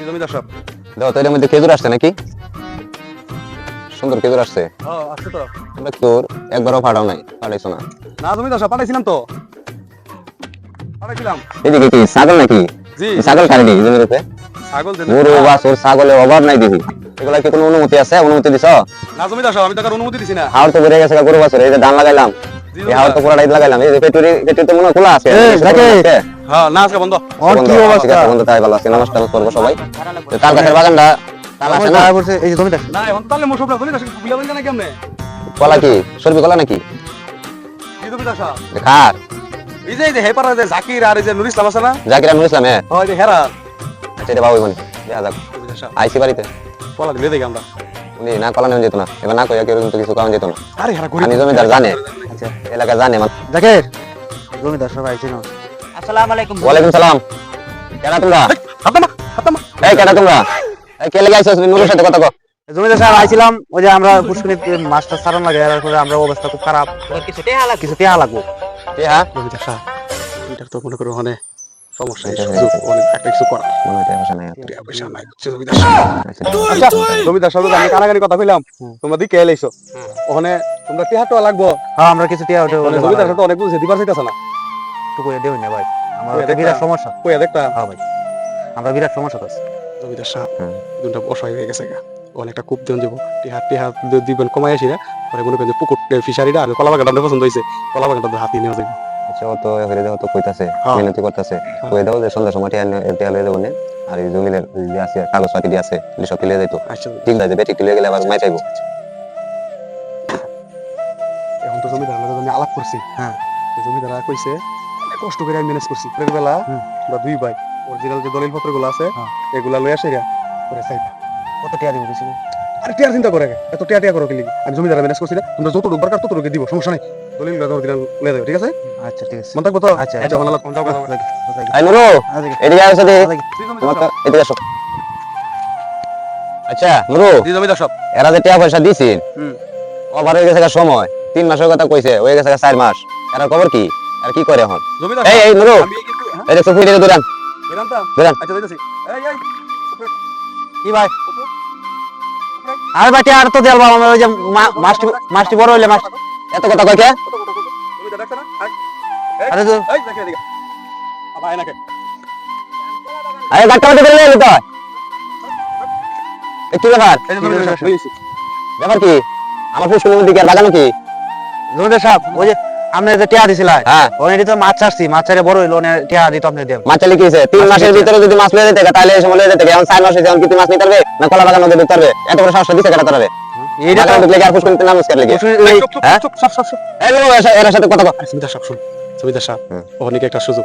জি জমিদার সাহেব। দেখো তো মধ্যে খেজুর আসছে নাকি? সুন্দর খেজুর আসছে। হ্যাঁ আসছে তো। তোমরা তোর একবারও ফাটাও নাই ফাটাইছো না। না জমিদার সাহেব পাঠাইছিলাম তো। পাঠাইছিলাম এদিকে কি ছাগল নাকি? জি। ছাগল খালি জমির উপরে ছাগল দেন গরু বাছুর ছাগলের অভাব নাই দেখি। এগুলা কি কোনো অনুমতি আছে? অনুমতি দিছ? না জমিদার সাহেব আমি তো কারও অনুমতি দিছি না। হাওড় তো বেড়ে গেছে গরু বাছুর এই যে ধান লাগাইলাম। এই হাওড় তো পুরাটাই লাগাইলাম। এই যে পেটুরি পেটুরি তো মনে খোলা আছে। হ্যাঁ না আজকে বন্ধ কি ঠিক অবস্থা? আছে, বন্ধ, তাই ভালো আছে নমস্কার করব সবাই। তো তাল গাছের বাগানটা? তাল আছে না? পড়ছে, এই যে না এখন তাহলে মোসব না কেমনে? কলা কি? সরবি কলা নাকি? খার এই যে এই যে হেপার যে জাকির আর এই যে নুর ইসলাম আছে না? জাকির নুর ইসলাম হ্যাঁ। হয় যে হেরা আচ্ছা এটা বাবু মানে দেখা যাক। আইসি বাড়িতে? বলা দিলে দেখি আমরা। উনি না কলা নেওয়া যেত না। এবার না কইয়া কেউ কিন্তু কিছু কারণ যেত না। আরে হেরা আমি জমিদার জানে। আচ্ছা। এলাকা জানে মানে। জাকির জমিদার সব আইছে না আসসালামু আলাইকুম ওয়ালাইকুম সালাম। কেডা তোমরা? হাতামা হাতামা এই কেডা তোমরা? এই কে লেগে নুরের সাথে কথা কও। জমিদার সাহেব আইছিলাম ওই যে আমরা মাছটা লাগে এর পরে আমরা অবস্থা খুব খারাপ। কিছু টেহা লাগবে? কিছু টেয়া লাগবো। কে হ্যাঁ জমিদার সাহেব এটার তো মনে করো অনেক সমস্যা এটা অনেক একটা কিছু করা মনে হয় পয়সা নাই। পয়সা জমিদার সাহেব? আচ্ছা, আচ্ছা জমিদার সাহেব আমি কানাকানি কথা কইলাম তোমরা দিকে এলাইছো ওখানে তোমরা টিহা লাগবো। হ্যাঁ আমরা কিছু টেয়া মানে জমিদার সাহেব অনেক বুঝে দিবার চাইতাছ না। একটু করে দেই না ভাই। আমার একটা বিরাট সমস্যা। কইয়া দেখতা হ্যাঁ ভাই আমরা বিরাট সমস্যা আছে। জমিদার সাহেব। দুটা অসহায় হয়ে গেছে গা। অনেকটা কূপ দেন যাব টিহা টিহা দিবেন কমাই আসি না পরে মনে করেন যে পুকুর ফিশারিটা আর কলা বাগানটা পছন্দ হয়েছে। কলা বাগানটা হাতি নেওয়া যাবে। আচ্ছা ও তো এবারে দেখো তো কইতাছে হ্যাঁ। মিনতি করতেছে। কই দাও যে সন্ধ্যা সময় টিয়া নিয়ে- টিয়া লয়ে যাব নে। আর এই জমিলের যে আছে কাগজ পাতি দিয়ে আছে এগুলি সব লিয়ে যাইতো। আচ্ছা। ঠিক আছে বেটি লিয়ে গেলে আবার মাই চাইব এখন তো জমিদার আমি আলাপ করছি। হ্যাঁ। জমিদার কইছে কষ্ট করে আমি ম্যানেজ করছি। পরের বেলা বা দুই ভাই অরিজিনাল যে দলিল পত্রগুলো আছে হ্যাঁ। এগুলা লই আসে গা পরে চাইবা কত টেয়া দিব বেশি? আরে টিয়ার চিন্তা করে এত টিয়া টিয়া করো কি লিগি? আমি জমিদার ম্যানেজ করছি না তোমরা যতটুকু দরকার ততটুকু দিব সমস্যা নাই। দলিলগুলো অরিজিনাল লয়ে যাবে ঠিক আছে? আচ্ছা ঠিক আছে। মন থাকব তো আচ্ছা, আচ্ছা। ভালো লাগবে যাও যাও, যাও। আই নুরু এদিকে আসো দি আচ্ছা, এদিকে আসো। আচ্ছা নুরু। জি জমিদার সব। এরা যে টাকা পয়সা দিছি হুম। ওভার হয়ে গেছে সময়। তিন মাসের কথা কইছে হয়ে গেছে চার মাস। এরা খবর কি? আর কি করে এখন? এই এই নুরু হ্যাঁ? এই দেখছ ফুইরে দূরান। বেরান তো আচ্ছা যাইতাছি এই এই কি ভাই? আরে ভাই টেয়া তো দেল বাবা আমার ওই যে মা- মাছটি মাছটি বড় হইলে মাছ এত কথা কয় কে। আরে তো এই দেখে এদিকে আবার আয় নাকে। আরে গাট্টা মধ্যে করে নিয়ে তো কি ব্যাপার? ব্যাপার? কি? আমার ফুসকুলের মধ্যে কি আর লাগানো কি? জমিদার সাহেব ওই যে আপনি যে টিয়া দিছিলেন হ্যাঁ। ওই তো মাছ ছাড়ছি মাছ চারে বড় হইল ওনে টেয়া দিত আপনি দেব মাছ চালি কি মাসের ভিতরে যদি মাছ লয়ে যেতে তাহলে এই সময় লয়ে যেতে এখন চার মাস হয়েছে এখন কি মাছ নিতে পারবে না কলা বাগান মধ্যে ঢুকতে পারবে এত বড় সাহস দিছে কেন তারবে এইটা তো ঢুকলে আর ফুসকুল নাম মুস্কার লেগে হ্যাঁ? সব সব সব এই লোক এর সাথে- কথা বল সুবিধা শুন। জমিদার সাহেব। ওখানে একটা সুযোগ।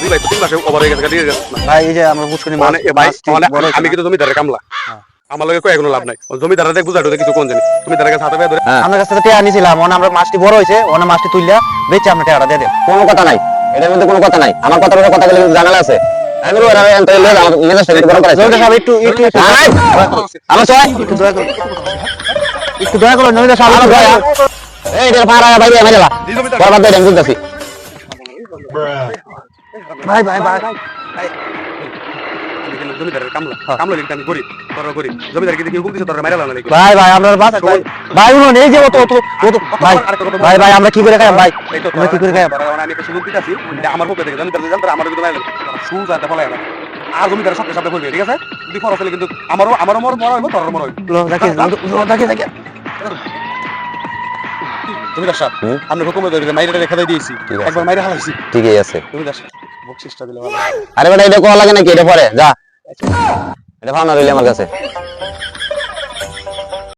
দুই ভাই তিন মাসে ওভার হয়ে গেছে দিয়ে গেছে। ভাই এই যে আমরা পুষ্করি মানে ভাই মানে আমি না। কিন্তু জমিদারের কামলা। হ্যাঁ। আমার লগে কয় কোনো লাভ নাই। জমিদারের দেখ বুঝাটো কিছু কোন জানি। জমিদারের কাছে হাতে ধরে হ্যাঁ। আপনার কাছ থেকে টেয়া নিছিলাম ওনে আমরা মাছটি বড় হইছে ওনে মাছটি তুইলা বেচে আমরা টেয়াটা দিয়ে দেন কোনো কথা নাই। এটার মধ্যে কোনো কথা নাই। আমার কথার কথা জানালা আছে। আমি বলব এরা এত লয়ে আমার মেজাজটা কিন্তু গরম করাইছে জমিদার একটু একটু একটু না, নাই। আমার ছয় একটু দয়া করে। একটু দয়া করে জমিদার সাহেব আমার দয়া এই এটা পাড়া বাইরে আমি যাবা জি দিয়ে আমি বুঝতেছি ভাই ভাই ভাই কিন্তু জমিদারের কামলা। কামলা কিন্তু আমি করি তোরা করি জমিদার কিন্তু হুকুম দিছে তোরা মাইরা লাগানো ভাই ভাই আমরা বাস ভাই ভাই উনুন এই যে ও তো ও তো ও তো ভাই ভাই ভাই আমরা কি করে খাই ভাই? আমরা কি করে খাই আমি একটা সুযোগ দিতেছি। আমার পক্ষে থেকে জমিদার জানতে আমার কিন্তু মাইরা সুজ আর ফলাই না। আর জমিদারের সাথে সাথে বলবি ঠিক আছে? যদি খরচ হলে কিন্তু আমারও আমারও মর মর হইব তোর মর হইব। রাখি রাখি রাখি সাহেব হুম? আমরা হুকুমে ধরে মাইরে রেখে দিয়ে দিয়েছি। একবার মাইরে হালাইছি ঠিকই আছে। তুমি বকশিসটা দিলে ভালো। আরে বেটা এটা কোয়া লাগে নাকি? এটা পরে যা। এটা ভাবনা রইলে আমার কাছে।